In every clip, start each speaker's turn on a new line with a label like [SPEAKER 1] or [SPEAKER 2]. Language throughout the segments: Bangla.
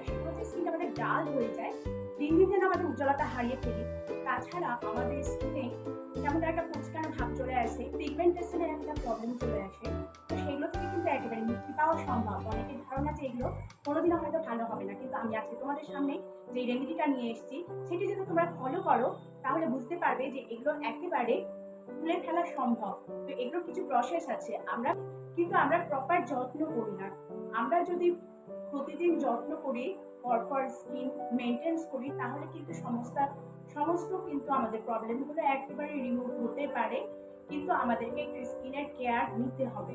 [SPEAKER 1] যায় সেটা হচ্ছে স্কিনটা আমাদের ডাল হয়ে যায়। দিন দিন যেন আমাদের উজ্জ্বলতা হারিয়ে ফেলি। তাছাড়া আমাদের স্কিনে কেমন একটা কুচকানো ভাব চলে আসে পিগমেন্টেশনের একটা প্রবলেম চলে আসে। তো সেগুলো থেকে কিন্তু একেবারে মুক্তি পাওয়া সম্ভব। অনেকের ধারণা যে এগুলো কোনোদিনও হয়তো ভালো হবে না। কিন্তু আমি আজকে তোমাদের সামনে যে রেমেডিটা নিয়ে এসেছি, সেটি যদি তোমরা ফলো করো, তাহলে বুঝতে পারবে যে এগুলো একেবারে তুলে ফেলা সম্ভব। তো এগুলোর কিছু প্রসেস আছে। আমরা কিন্তু আমরা প্রপার যত্ন করি না। আমরা যদি প্রতিদিন যত্ন করি, পরপর স্কিন মেনটেন্স করি, তাহলে কিন্তু সমস্ত সমস্ত কিন্তু আমাদের প্রবলেমগুলো একেবারে রিমুভ হতে পারে। কিন্তু আমাদেরকে একটু স্কিনের কেয়ার নিতে হবে।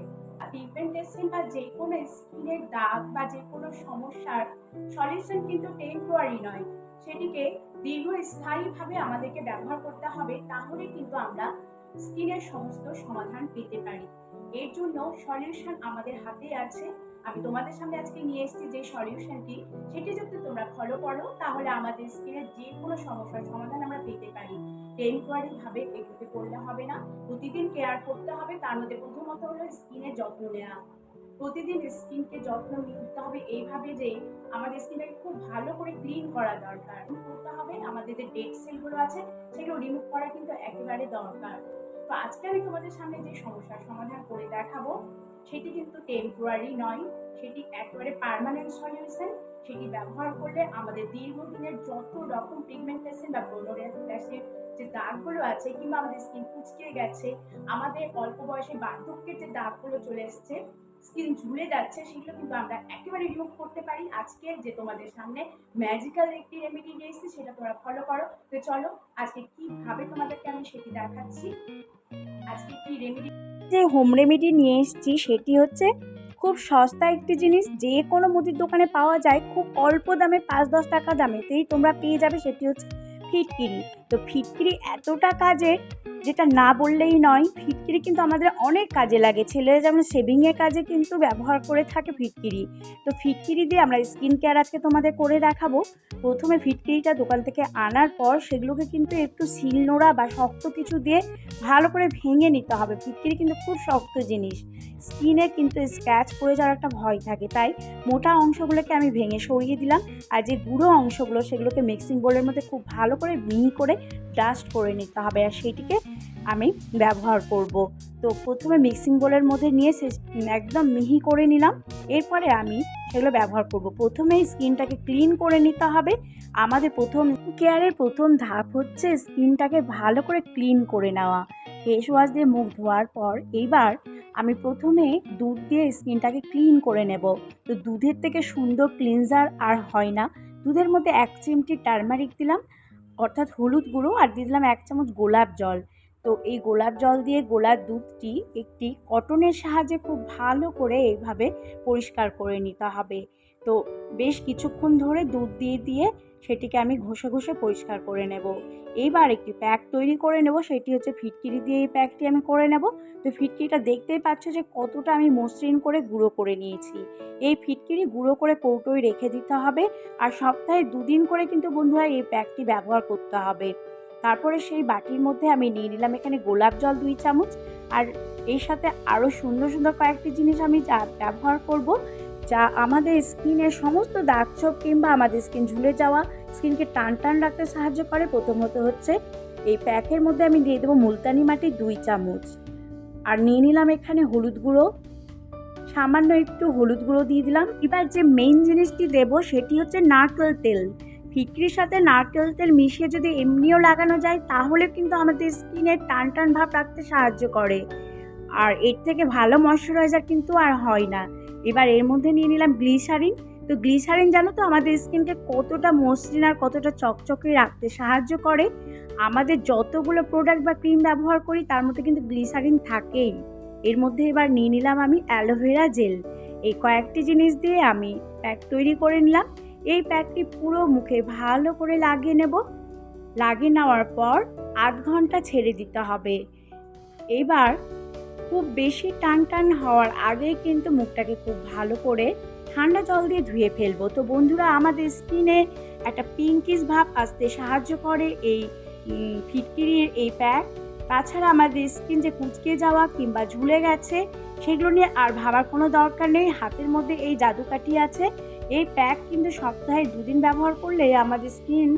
[SPEAKER 1] পিগমেন্টেশন বা যে কোনো স্কিনের দাগ বা যে কোনো সমস্যার সলিউশন কিন্তু টেম্পোয়ারি নয়। সেটিকে দীর্ঘস্থায়ীভাবে আমাদেরকে ব্যবহার করতে হবে। তাহলে কিন্তু আমরা স্কিনের সমস্ত সমাধান পেতে পারি। এর জন্য সলিউশন আমাদের হাতে আছে। আমি তোমাদের সামনে আজকে নিয়ে এসেছি যে সলিউশনটি, সেটি যদি তোমরা ফলো করো, তাহলে আমাদের স্কিনের যে কোনো সমস্যার সমাধান আমরা পেতে পারি। টেম্পোয়ারি ভাবে এগুলোকে করলে হবে না। প্রতিদিন কেয়ার করতে হবে, তার মধ্যে প্রথমত হলো স্কিনের যত্ন নেওয়া। প্রতিদিন স্কিনকে যত্ন নিতে হবে এইভাবে যে আমাদের স্কিনটাকে খুব ভালো করে ক্লিন করা দরকার। করতে হবে। আমাদের যে ডেড সেলগুলো আছে, সেগুলো রিমুভ করা কিন্তু একেবারে দরকার। তো আজকে আমি তোমাদের সামনে যে সমস্যার সমাধান করে দেখাবো, সেটি কিন্তু টেম্পোরারি নয়। সেটি একেবারে পারমানেন্ট সলিউশন সেটি ব্যবহার করলে আমাদের দীর্ঘদিনের যত রকম পিগমেন্টেশন বা ব্রোনোডাসের যে দাগগুলো আছে কিংবা আমাদের স্কিন কুচকে গেছে, আমাদের অল্প বয়সে বার্ধক্যের যে দাগগুলো চলে এসছে স্কিন ঝুলে যাচ্ছে, সেগুলো কিন্তু আমরা একেবারে রিমুভ করতে পারি। আজকে যে তোমাদের সামনে ম্যাজিক্যাল একটি রেমেডি নিয়ে এসেছি, সেটা তোমরা ফলো করো। তো চলো, আজকে কীভাবে তোমাদেরকে আমি সেটি দেখাচ্ছি। আজকে কি রেমেডি
[SPEAKER 2] যে হোম রেমেডি নিয়ে এসেছি, সেটি হচ্ছে খুব সস্তা একটি জিনিস। যে কোনো মুদির দোকানে পাওয়া যায়, খুব অল্প দামে পাঁচ দশ টাকা দামেতেই তোমরা পেয়ে যাবে, সেটি হচ্ছে ফিটকিরি। তো ফিটকিরি এতটা কাজের যেটা না বললেই নয়, ফিটকিরি কিন্তু আমাদের অনেক কাজে লাগে। ছেলেরা যেমন শেভিংয়ের কাজে কিন্তু ব্যবহার করে থাকে ফিটকিরি। তো ফিটকিরি দিয়ে আমরা স্কিন কেয়ার আজকে তোমাদের করে দেখাবো। প্রথমে ফিটকিরিটা দোকান থেকে আনার পর সেগুলোকে কিন্তু একটু শিলনোড়া বা শক্ত কিছু দিয়ে ভালো করে ভেঙে নিতে হবে। ফিটকিরি কিন্তু খুব শক্ত জিনিস। স্কিনে কিন্তু স্ক্র্যাচ পড়ে যাওয়ার একটা ভয় থাকে। তাই মোটা অংশগুলোকে আমি ভেঙে সরিয়ে দিলাম। আর যে গুঁড়ো অংশগুলো সেগুলোকে মিক্সিং বোলের মধ্যে খুব ভালো করে মিহি করে ডাস্ট করে নিতে হবে আর সেইটিকে আমি ব্যবহার করব। তো প্রথমে মিক্সিং বোলের মধ্যে নিয়ে সে একদম মিহি করে নিলাম। এরপরে আমি সেগুলো ব্যবহার করব। প্রথমেই স্কিনটাকে ক্লিন করে নিতে হবে। আমাদের প্রথম কেয়ারের প্রথম ধাপ হচ্ছে স্কিনটাকে ভালো করে ক্লিন করে নেওয়া। ফেস ওয়াশ দিয়ে মুখ ধোয়ার পর এইবার আমি প্রথমে দুধ দিয়ে স্কিনটাকে ক্লিন করে নেব। তো দুধের থেকে সুন্দর ক্লিনজার আর হয় না। দুধের মধ্যে এক চিমটি টার্মারিক দিলাম। অর্থাৎ হলুদ গুঁড়ো আর দিয়ে দিলাম এক চামচ গোলাপ জল। তো এই গোলাপ জল দিয়ে গোলাপ দুধটি একটি কটনের সাহায্যে খুব ভালো করে এইভাবে পরিষ্কার করে নিতে হবে। তো বেশ কিছুক্ষণ ধরে দুধ দিয়ে দিয়ে সেটিকে আমি ঘষে ঘষে পরিষ্কার করে নেব। এইবার একটি প্যাক তৈরি করে নেব, সেটি হচ্ছে ফিটকিরি দিয়ে এই প্যাকটি আমি করে নেব। তো ফিটকিরিটা দেখতেই পাচ্ছ যে কতটা আমি মসৃণ করে গুঁড়ো করে নিয়েছি। এই ফিটকিরি গুঁড়ো করে কৌটোয় রেখে দিতে হবে আর সপ্তাহে দুদিন করে কিন্তু বন্ধুরা এই প্যাকটি ব্যবহার করতে হবে। তারপরে সেই বাটির মধ্যে আমি নিয়ে নিলাম এখানে গোলাপ জল দুই চামচ। আর এর সাথে আরও সুন্দর সুন্দর কয়েকটি জিনিস আমি ব্যবহার করব। যা আমাদের স্কিনের সমস্ত দাগ ছোপ কিংবা আমাদের স্কিন ঝুলে যাওয়া, স্কিনকে টান টান রাখতে সাহায্য করে। প্রথমত হচ্ছে, এই প্যাকের মধ্যে আমি দিয়ে দেবো মুলতানি মাটি দুই চামচ। আর নিয়ে নিলাম এখানে হলুদ গুঁড়ো। সামান্য একটু হলুদ গুঁড়ো দিয়ে দিলাম। এবার যে মেইন জিনিসটি দেব সেটি হচ্ছে নারকেল তেল। ফিটকিরির সাথে নারকেল তেল মিশিয়ে যদি এমনিও লাগানো যায়, তাহলে কিন্তু আমাদের স্কিনের টান টান ভাব রাখতে সাহায্য করে। আর এর থেকে ভালো ময়শ্চারাইজার কিন্তু আর হয় না। এবার এর মধ্যে নিয়ে নিলাম গ্লিসারিন। তো গ্লিসারিন জানো তো আমাদের স্কিনকে কতটা মসৃণ আর কতটা চকচকে রাখতে সাহায্য করে। আমাদের যতগুলো প্রোডাক্ট বা ক্রিম ব্যবহার করি, তার মধ্যে কিন্তু গ্লিসারিন থাকেই। এর মধ্যে এবার নিয়ে নিলাম আমি অ্যালোভেরা জেল এই কয়েকটি জিনিস দিয়ে আমি প্যাক তৈরি করে নিলাম। এই প্যাকটি পুরো মুখে ভালো করে লাগিয়ে নেব। লাগিয়ে নেওয়ার পর আধ ঘণ্টা ছেড়ে দিতে হবে। এবার খুব বেশি টান টান হওয়ার আগে কিন্তু মুখটাকে খুব ভালো করে ঠান্ডা জল দিয়ে ধুয়ে ফেলব। তো বন্ধুরা, আমাদের স্কিনে একটা পিঙ্কিস ভাব আসতে সাহায্য করে এই ফিটকিরির এই প্যাক তাছাড়া আমাদের স্কিন যে কুচকে যাওয়া কিংবা ঝুলে গেছে, সেগুলো নিয়ে আর ভাবার কোনো দরকার নেই। হাতের মধ্যে এই জাদুকাঠি আছে। এই প্যাক কিন্তু সপ্তাহে দুদিন ব্যবহার করলে আমাদের স্কিন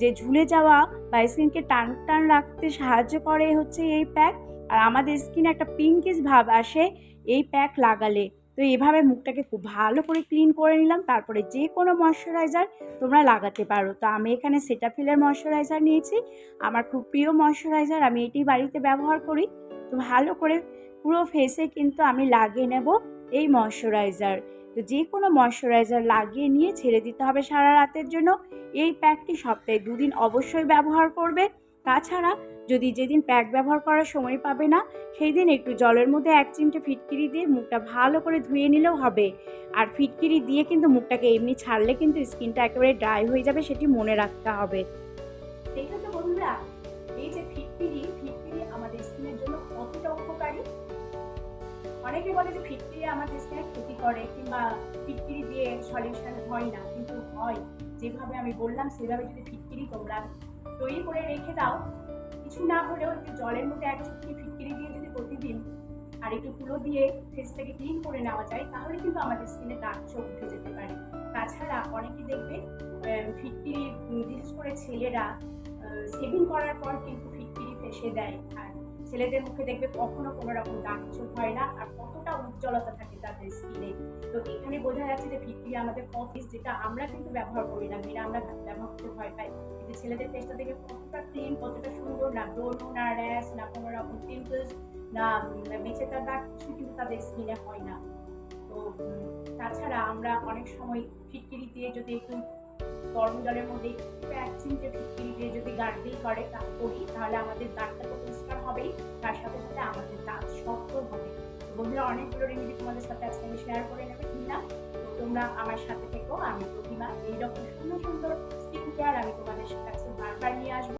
[SPEAKER 2] যে ঝুলে যাওয়া বা স্কিনকে টান টান রাখতে সাহায্য করে হচ্ছে এই প্যাক আর আমাদের স্কিনে একটা পিঙ্কিশ ভাব আসে এই প্যাক লাগালে। তো এভাবে মুখটাকে খুব ভালো করে ক্লিন করে নিলাম, তারপরে যে কোনো ময়শ্চারাইজার তোমরা লাগাতে পারো। তো আমি এখানে সেটাফিলের ময়শ্চারাইজার নিয়েছি। আমার খুব প্রিয় ময়শ্চারাইজার আমি এটি বাড়িতে ব্যবহার করি। তো ভালো করে পুরো ফেসে কিন্তু আমি লাগিয়ে নেব এই ময়শ্চারাইজার তো যে কোনো ময়শ্চারাইজার লাগিয়ে নিয়ে ছেড়ে দিতে হবে সারা রাতের জন্য। এই প্যাকটি সপ্তাহে দুদিন অবশ্যই ব্যবহার করবে। তাছাড়া যদি যেদিন প্যাক ব্যবহার করার সময় পাবে না সেই দিন একটু জলের মধ্যে এক চিমটে ফিটকিরি দিয়ে মুখটা ভালো করে ধুয়ে নিলেও হবে। আর ফিটকিরি দিয়ে কিন্তু মুখটাকে এমনি ছাড়লে কিন্তু স্কিনটা একেবারে ড্রাই হয়ে যাবে সেটি মনে রাখতে হবে।
[SPEAKER 1] দেখো তো বন্ধুরা, এই যে ফিটকিরি ফিটকিরি আমাদের স্কিনের জন্য কতটা উপকারী? অনেকে বলে যে ফিটকিরি আমাদের স্কিনে ক্ষতি করে কিংবা ফিটকিরি দিয়ে সলিউশন হয় না, কিন্তু হয়। যেভাবে আমি বললাম, সেভাবে যদি ফিটকিরি তোমরা তৈরি করে রেখে দাও। কিছু না হলেও একটু জলের মধ্যে এক চুটকি ফিটকিরি দিয়ে যদি প্রতিদিন আর একটু তুলো দিয়ে ফেসটাকে ক্লিন করে নেওয়া যায়, তাহলে কিন্তু আমাদের স্কিনে দাগ চোখ উঠে যেতে পারে। তাছাড়া অনেকে দেখবে ফিটকিরি বিশেষ করে ছেলেরা সেভিং করার পর কিন্তু ফিটকিরি ফেসে দেয়। আর ছেলেদের মুখে দেখবে কখনো কোনো রকম দাগ চোখ হয় না, আর কতটা উজ্জ্বলতা থাকে তাদের স্কিনে তো এখানে বোঝা যাচ্ছে যে ফিটকিরি আমাদের অফিস যেটা আমরা কিন্তু ব্যবহার করি না মেয়েরা আমরা ব্যবহার করতে ভয় পাই। কিন্তু ছেলেদের ফেসটা দেখবে কতটা ক্লিন কতটা সুন্দর না ব্রণ না র্যাশ না কোনো রকম পিম্পলস না উম, বেঁচে তার দাগ কিছু কিন্তু তাদের স্কিনে হয় না। তো তাছাড়া আমরা অনেক সময় ফিটকিরি দিয়ে যদি একটু গরম জলের মধ্যে এক চিমটে ফিটকিরি দিয়ে যদি গার্গেল করে করি তাহলে আমাদের দাগটা তো পরিষ্কার হবেই তার সাথে সাথে আমাদের দাঁত শক্ত হবে। বন্ধুরা অনেকগুলো রেমেডি তোমাদের সাথে আজকে আমি শেয়ার করে নেবে কিনা তোমরা আমার সাথে থেকো, আমি প্রতিমা এইরকম সুন্দর সুন্দর স্কিন কেয়ার আমি তোমাদের কাছে বারবার নিয়ে আসব।